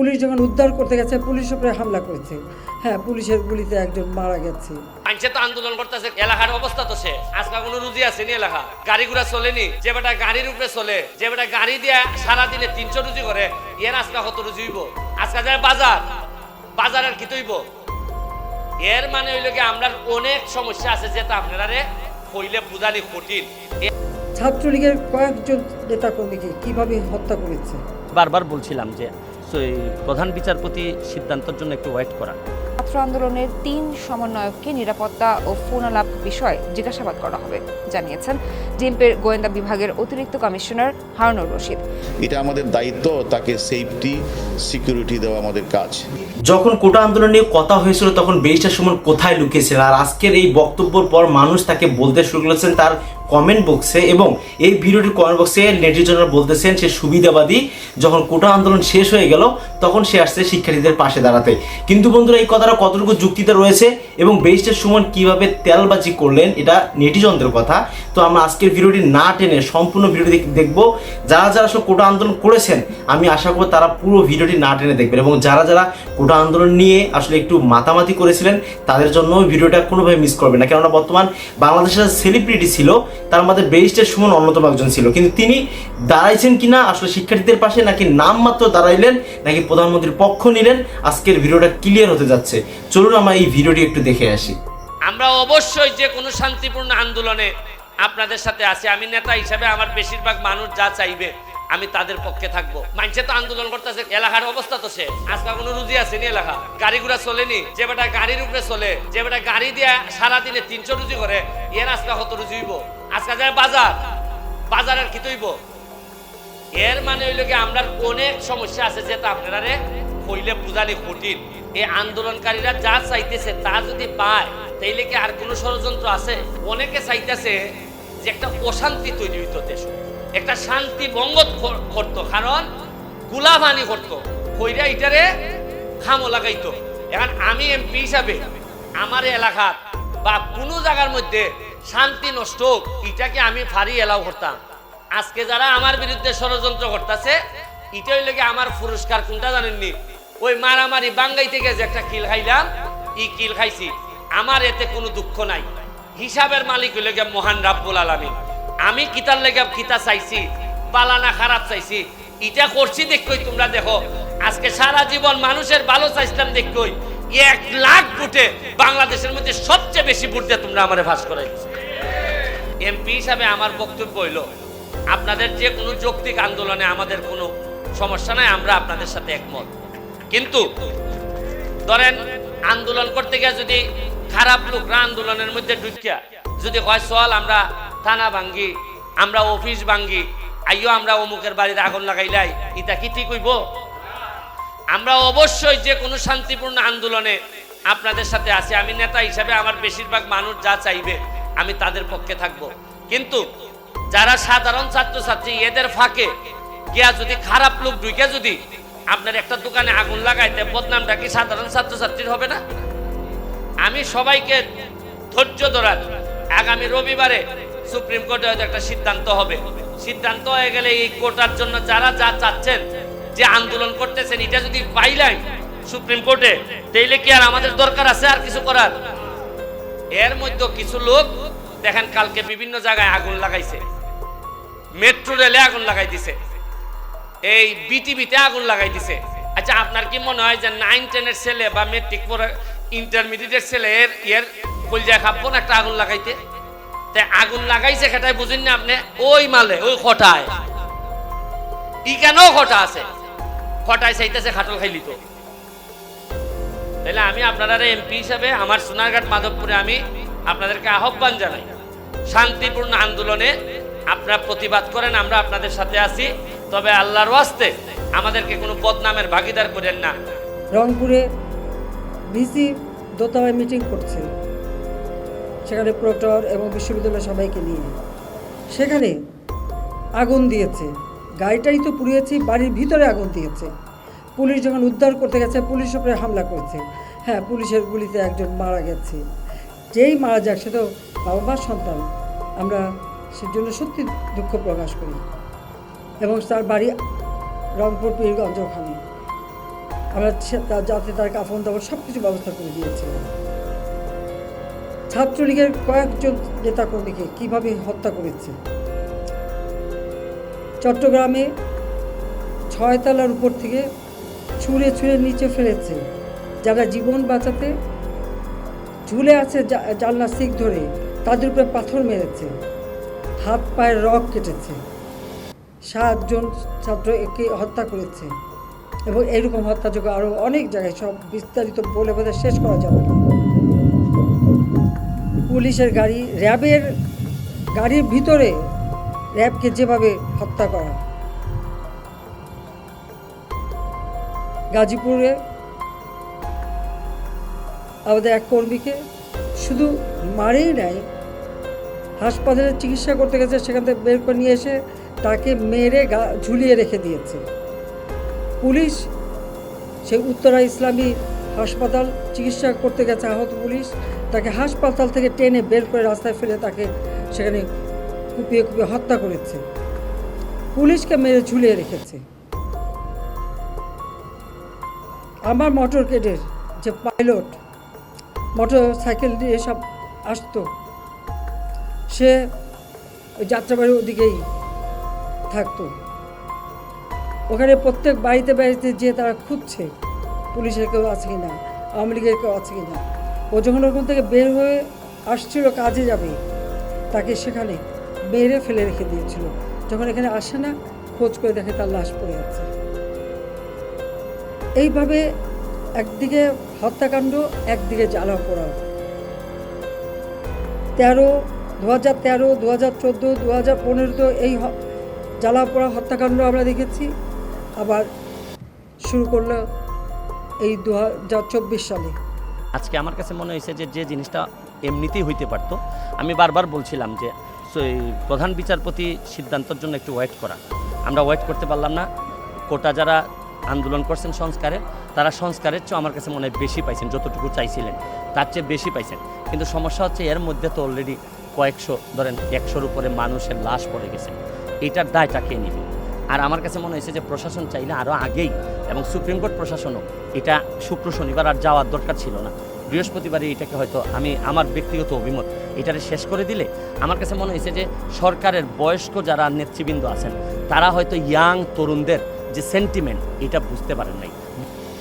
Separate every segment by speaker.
Speaker 1: Police যখন উদ্ধার করতে গেছে পুলিশের উপরে হামলা করেছে। হ্যাঁ পুলিশের গুলিতে একজন মারা গেছে।
Speaker 2: মানুষে তো আন্দোলন করতেছে এলাকার অবস্থা তো সে। আজকে কোনো রুজি আছে নি এলাকা? গাড়ি ঘোড়া চলেনি যে বেটা গাড়ির উপরে চলে যে বেটা গাড়ি দিয়ে সারাদিনে তিনশো রুজি করে এর আজকে কত রুজি হইব? আজকে যায় বাজার বাজারের কি তৈব এর মানে হইল কি আমরা অনেক সমস্যা আছে যেটা আপনারা রে হইলে বুঝানি কঠিন। এ-
Speaker 1: ছাত্রলীগের কয়েকজন নেতাকর্মীকে কীভাবে হত্যা করেছে?
Speaker 3: বারবার বলছিলাম যে প্রধান বিচারপতি সিদ্ধান্তের জন্য একটু ওয়েট করা
Speaker 4: ছাত্র আন্দোলনের তিন সমন্বয়ককে নিরাপত্তা ও ফোন আলাপ বিষয়ে জিজ্ঞাসাবাদ করা হবে জানিয়েছেন ডিএমপির গোয়েন্দা বিভাগের অতিরিক্ত কমিশনার হারুনুর রশিদ।
Speaker 5: এটা আমাদের দায়িত্ব তাকে সেফটি সিকিউরিটি দেওয়া আমাদের কাজ।
Speaker 6: যখন কোটা আন্দোলন নিয়ে কথা হয়েছিল তখন বেশটা সুমন কোথায় লুকিয়েছিলেন? আর আজকের এই বক্তব্যের পর মানুষ তাকে বলতে শুরু করেছেন তার কমেন্ট বক্সে এবং এই ভিডিওটির কমেন্ট বক্সে নেটিজনরা বলতেছেন সে সুবিধাবাদী, যখন কোটা আন্দোলন শেষ হয়ে গেল, তখন সে আসছে শিক্ষার্থীদের পাশে দাঁড়াতে। কিন্তু বন্ধুরা, এই কথাটা কতটুকু যুক্তিতে রয়েছে এবং বেশটা সুমন কীভাবে তেলবাজি করলেন, এটা নেটিজনদের কথা। তো আমরা আজকের ভিডিওটি না টেনে সম্পূর্ণ ভিডিওটি দেখব। যারা যারা আসলে কোটা আন্দোলন করেছেন, আমি আশা করব তারা পুরো ভিডিওটি না টেনে দেখবেন এবং যারা যারা কোটা আন্দোলন নিয়ে আসলে একটু মাতামাতি করেছিলেন, তাদের জন্য ভিডিওটা কোনোভাবে মিস করবেন না। কেননা বর্তমান বাংলাদেশের সেলিব্রিটি ছিল তার মধ্যে বেরিস্টার সুমন অন্যতম একজন ছিল। কিন্তু তিনি দাঁড়াইছেন কিনা আসলে শিক্ষার্থীদের পাশে, নাকি নামমাত্র দাঁড়াইলেন, নাকি প্রধানমন্ত্রীর পক্ষ নিলেন, আজকের ভিডিওটা ক্লিয়ার হতে যাচ্ছে। চলুন আমরা এই ভিডিওটি একটু দেখে আসি।
Speaker 2: আমরা অবশ্যই যে কোনো শান্তিপূর্ণ আন্দোলনে আপনাদের সাথে আছি। আমি নেতা হিসাবে আমার বেশিরভাগ মানুষ যা চাইবে, আমি তাদের পক্ষে থাকব। মানুষে তো আন্দোলন করতেছে, এলাকার অবস্থা তো সে। আজকাল কোনো রুজি আছে নি এলাকা? গাড়ি ঘোড়া চলেনি যে বেটা গাড়ির উপরে চলে, যে বেটা গাড়ি দিয়ে সারাদিনে তিনশো রুজি করে, এর আজকে কত রুজি হইব? আজকে যায় বাজার। বাজার আর কি তৈব? এর মানে হইল কি আমরা অনেক সমস্যা আছে যেটা আপনারা রে হইলে বুঝানি কঠিন। এই আন্দোলনকারীরা যা চাইতেছে তা যদি পায়, তাইলে কি আর কোনো ষড়যন্ত্র আছে? অনেকে চাইতেছে যে একটা অশান্তি তৈরি হইতো দেশ। একটা শান্তি ভঙ্গ কর- করতো, কারণ গুলাবানি করতো। কইরা ইটারে খামো লাগাইতো। এখন আমি এমপি হিসাবে আমার এলাকার বা কোনো জায়গার মধ্যে শান্তি নষ্ট হোক, এটাকে আমি ফারি এলাও করতাম। আজকে যারা আমার বিরুদ্ধে ষড়যন্ত্র করতেছে এটা হইলে আমার পুরস্কার কোনটা জানেননি? ওই মারামারি বাঙ্গাই থেকে যে একটা কিল খাইলাম ই কিল খাইছি। আমার এতে কোনো দুঃখ নাই। হিসাবের মালিক হইলে গিয়ে মহান রাব্বুল আলামিন। আমি কিতার লেগে কিতা চাইছি, পালানা খারাপ চাইছি। এটা করছি দেখই তোমরা দেখো। আজকে সারা জীবন মানুষের ভালো চাইছিলাম দেখই। এক লাখ ভোটে বাংলাদেশের মধ্যে সবচেয়ে বেশি ভোট দিয়ে তোমরা আমারে ভাস করাইছো। এমপি হিসাবে আমার বক্তব্য হইল, আপনাদের যে কোনো যৌক্তিক আন্দোলনে আমাদের কোনো সমস্যা নাই, আমরা আপনাদের সাথে একমত। কিন্তু ধরেন, আন্দোলন করতে গিয়ে যদি খারাপ লোকরা আন্দোলনের মধ্যে ঢুকিয়া যদি হয় চল আমরা থানা ভাঙ্গি, আমরা অফিস ভাঙ্গি আইও আমরা অমুকের বাড়িতে আগুন লাগাইলাই, এটা কি ঠিক হইব? আমরা অবশ্যই যে কোনো শান্তিপূর্ণ আন্দোলনে আপনাদের সাথে আছি। আমি নেতা হিসাবে আমার বেশিরভাগ মানুষ যা চাইবে আমি তাদের পক্ষে থাকব। কিন্তু যারা সাধারণ ছাত্রছাত্রী, এদের ফাঁকে গিয়া যদি খারাপ লোক ঢুকে যদি আপনার একটা দোকানে আগুন লাগাইতে, বদনামটা কি সাধারণ ছাত্রছাত্রীর হবে না? আমি সবাইকে ধৈর্য ধরার আগামী রবিবারে সুপ্রিম কোর্টে হয়তো একটা সিদ্ধান্ত হবে। সিদ্ধান্ত হয়ে গেলে এই কোটার জন্য যারা যা চাচ্ছেন, যে আন্দোলন করতেছেন, এটা যদি পাইলাই সুপ্রিম কোর্টে, তাইলে কি আর আমাদের দরকার আছে আর কিছু করার? এর মধ্যে কিছু লোক, দেখেন কালকে বিভিন্ন জায়গায় আগুন লাগাইছে। মেট্রো রেলে আগুন লাগাই দিছে। এই বিটিভিতে আগুন লাগাই দিছে। আচ্ছা আপনার কি মনে হয় যে নাইন টেনের ছেলে বা মেট্রিক ইন্টারমিডিয়েটের ছেলে এর এর কলজায় খাব না একটা আগুন লাগাইতে? তে আগুন লাগাইছে সেটাই বুঝেন না আপনি? ওই মালে, ওই খটায়। ই কেন খটা আছে? খটায় চাইতেছে খাটল খাইলি তো। তাহলে আমি আপনারা এমপি হিসাবে আমার সোনারঘাট মাধবপুরে আমি আপনাদেরকে আহ্বান জানাই। শান্তিপূর্ণ আন্দোলনে আপনারা প্রতিবাদ করেন, আমরা আপনাদের সাথে আছি। তবে আল্লাহর ওয়াস্তে আমাদেরকে কোনো বদনামের ভাগিদার করেন না।
Speaker 1: রংপুরে ভিসি দোতলায় মিটিং করছে সেখানে প্রক্টর এবং বিশ্ববিদ্যালয়ের সবাইকে নিয়ে। সেখানে আগুন দিয়েছে। গাড়িটাই তো পুড়িয়েছি, বাড়ির ভিতরে আগুন দিয়েছে। পুলিশ যখন উদ্ধার করতে গেছে, পুলিশের উপরে হামলা করছে। হ্যাঁ পুলিশের গুলিতে একজন মারা গেছে। যেই মারা যাক, সে তো বাবা মার সন্তান। আমরা সেজন্য সত্যি দুঃখ প্রকাশ করি। এবং তার বাড়ি রংপুর, পীরগঞ্জ ওখানে। আমরা যাতে তার কাফন, দাফন সব কিছু ব্যবস্থা করে দিয়েছিলাম ছাত্রলীগের কয়েকজন নেতাকর্মীকে কীভাবে হত্যা করেছে? চট্টগ্রামে ছয়তলার উপর থেকে ছুঁড়ে ছুঁড়ে নিচে ফেলেছে। যারা জীবন বাঁচাতে ঝুলে আছে জা- জানলার শিক ধরে, তাদের উপরে পাথর মেরেছে। হাত পায়ের রক কেটেছে। সাতজন ছাত্র একে হত্যা করেছে এবং এরকম হত্যাযোগ্য আরও অনেক জায়গায়, সব বিস্তারিত বলে বোধহয় শেষ করা যাবে না। পুলিশের গাড়ি, র্যাবের গাড়ির ভিতরে র্যাবকে যেভাবে হত্যা করা গাজীপুরে, আমাদের এক কর্মীকে শুধু মারেই নাই, হাসপাতালে চিকিৎসা করতে গেছে, সেখান থেকে বের করে নিয়ে এসে তাকে মেরে গা, ঝুলিয়ে রেখে দিয়েছে। পুলিশ সেই উত্তরা ইসলামী হাসপাতাল চিকিৎসা করতে গেছে, আহত পুলিশ, তাকে হাসপাতাল থেকে টেনে বের করে রাস্তায় ফেলে তাকে সেখানে কুপিয়ে কুপিয়ে হত্যা করেছে। পুলিশকে মেরে ঝুলিয়ে রেখেছে। আমার মোটর কেডের যে পাইলট মোটর সাইকেল দিয়ে সব আসতো, সে ওই যাত্রাবাড়ির ওদিকেই থাকতো। ওখানে প্রত্যেক বাড়িতে বাড়িতে যে তারা খুঁজছে, পুলিশের কেউ আছে কি না আওয়ামী লীগের কেউ আছে কি না ও যখন ওখান থেকে বের হয়ে আসছিল কাজে যাবে, তাকে সেখানে মেরে ফেলে রেখে দিয়েছিল। যখন এখানে আসে না, খোঁজ করে দেখে তার লাশ পড়ে আছে। এইভাবে একদিকে হত্যাকাণ্ড, একদিকে জ্বালা পোড়া তেরো দু হাজার তেরো দু হাজার চোদ্দ দু হাজার পনেরোতে এই জ্বালা পোড়া হত্যাকাণ্ড আমরা দেখেছি। আবার শুরু করল এই দু হাজার চব্বিশ সালে।
Speaker 3: আজকে আমার কাছে মনে হয়েছে যে যে জিনিসটা এমনিতেই হইতে পারতো, আমি বারবার বলছিলাম যে প্রধান বিচারপতি সিদ্ধান্তের জন্য একটু ওয়েট করা। আমরা ওয়েট করতে পারলাম না। কোটা যারা আন্দোলন করছেন সংস্কারে, তারা সংস্কারের চেয়ে আমার কাছে মনে হয় বেশি পাইছেন, যতটুকু চাইছিলেন, তার চেয়ে বেশি পাইছেন। কিন্তু সমস্যা হচ্ছে এর মধ্যে তো অলরেডি কয়েকশো, ধরেন একশোর উপরে মানুষের লাশ পড়ে গেছে। এটার দায়টা কে নিবে? আর আমার কাছে মনে হয়েছে যে প্রশাসন চাইলে আরও আগেই, এবং সুপ্রিম কোর্ট প্রশাসনও এটা শুক্র শনিবার আর যাওয়ার দরকার ছিল না। বৃহস্পতিবারে এটাকে হয়তো আমি, আমার ব্যক্তিগত অভিমত, এটারে শেষ করে দিলে আমার কাছে মনে হয়েছে যে সরকারের বয়স্ক যারা নেতৃবৃন্দ আছেন, তারা হয়তো ইয়াং তরুণদের যে সেন্টিমেন্ট এটা বুঝতে পারেন নাই।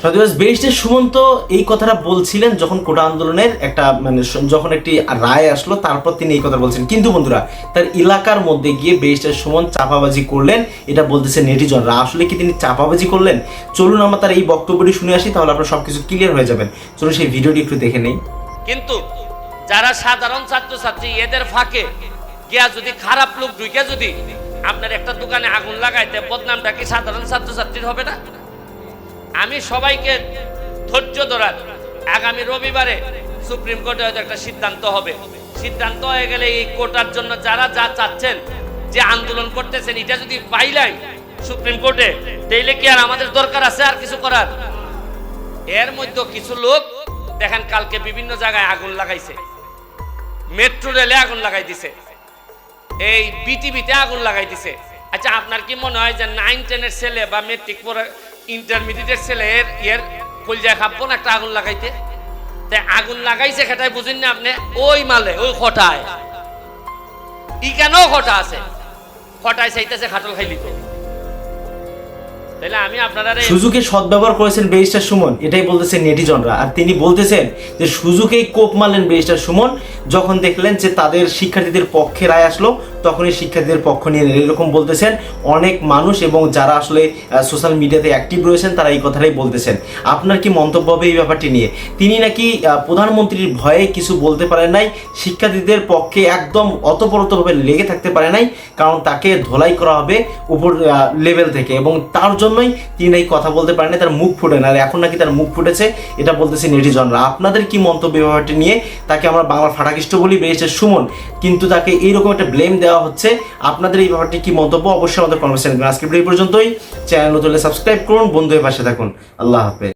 Speaker 6: সদিবাস ব্যারিস্টার সুমন্ত এই কথাটা বলছিলেন যখন কোটা আন্দোলনের একটা মানে যখন একটি রায় আসলো তারপর তিনি এই কথা বলছেন কিন্তু বন্ধুরা তার এলাকার মধ্যে গিয়ে ব্যারিস্টার সুমন চাপাবাজি করলেন এটা বলতেছে নেটিজনরা আসলে কি তিনি চাপাবাজি করলেন? চলুন আমরা তার এই বক্তব্যটি শুনে আসি তাহলে আপনারা সবকিছু ক্লিয়ার হয়ে যাবেন চলুন সেই ভিডিওটি একটু দেখে নেই।
Speaker 2: কিন্তু যারা সাধারণ ছাত্রছাত্রী এদের ফাঁকে গিয়া যদি খারাপ লোক ঢুকে যদি আপনার একটা দোকানে আগুন লাগাইতে বদনামটা কি সাধারণ ছাত্রছাত্রীর হবে না? আমি সবাইকে ধৈর্য ধরার আগামী রবিবারে সুপ্রিম কোর্টে হয়তো একটা সিদ্ধান্ত হবে। সিদ্ধান্ত হয়ে গেলে এই কোটার জন্য যারা যা চাচ্ছেন, যে আন্দোলন করতেছেন, এটা যদি পাইলাই সুপ্রিম কোর্টে, তাইলে কি আর আমাদের দরকার আছে আর কিছু করার? এর মধ্যে কিছু লোক, দেখেন কালকে বিভিন্ন জায়গায় আগুন লাগাইছে। মেট্রো রেলে আগুন লাগাই দিছে। এই বিটিভিতে আগুন লাগাইতেছে। আচ্ছা আপনার কি মনে হয় যে নাইন টেনের ছেলে বা মেট্রিক পরে ইন্টারমিডিয়েটের ছেলে এর ইয়ের কলজা খাব না একটা আগুন লাগাইতে? তাই আগুন লাগাইছে খেটাই বুঝেন না আপনি, ওই মালে, ওই খটায়। ই কেন খটা আছে? খটায় চাইতেছে খাটল খাইলি তো।
Speaker 6: সুজুকে সদ্ব্যবহার করেছেন ব্যারিস্টার সুমন, এটাই বলতেছেন নেটিজনরা। আর তিনি বলতেছেন যে সুজুকেই কোপ মারলেন ব্যারিস্টার সুমন, যখন দেখলেন যে তাদের শিক্ষার্থীদের পক্ষে রায় আসলো তখনই শিক্ষার্থীদের পক্ষ নিয়ে নিলেন এরকম বলতেছেন। অনেক মানুষ এবং যারা আসলে সোশ্যাল মিডিয়াতে অ্যাক্টিভ রয়েছেন, তারা এই কথাটাই বলতেছেন। আপনার কি মন্তব্য হবে এই ব্যাপারটি নিয়ে? তিনি নাকি প্রধানমন্ত্রীর ভয়ে কিছু বলতে পারেন নাই, শিক্ষার্থীদের পক্ষে একদম অতপরতভাবে লেগে থাকতে পারে নাই, কারণ তাকে ধোলাই করা হবে উপর লেভেল থেকে এবং তার জন্যই তিনি নাকি কথা বলতে পারেন তার মুখ ফুটে না আর এখন নাকি তার মুখ ফুটেছে, এটা বলতেছে নেটিজনরা আপনাদের কি মন্তব্য ব্যাপারটি নিয়ে? তাকে আমরা বাংলা ফাটাকিষ্ট বলি, বেরিয়েছে সুমন। কিন্তু তাকে এইরকম একটা ব্লেম দেওয়া হচ্ছে। আপনাদের এই ব্যাপারটি কি মন্তব্য অবশ্যই আমাদের কনভার্সেশন আজকে এই পর্যন্তই। চ্যানেল নতুন সাবস্ক্রাইব করুন বন্ধু পাশে থাকুন। আল্লাহ হাফেজ।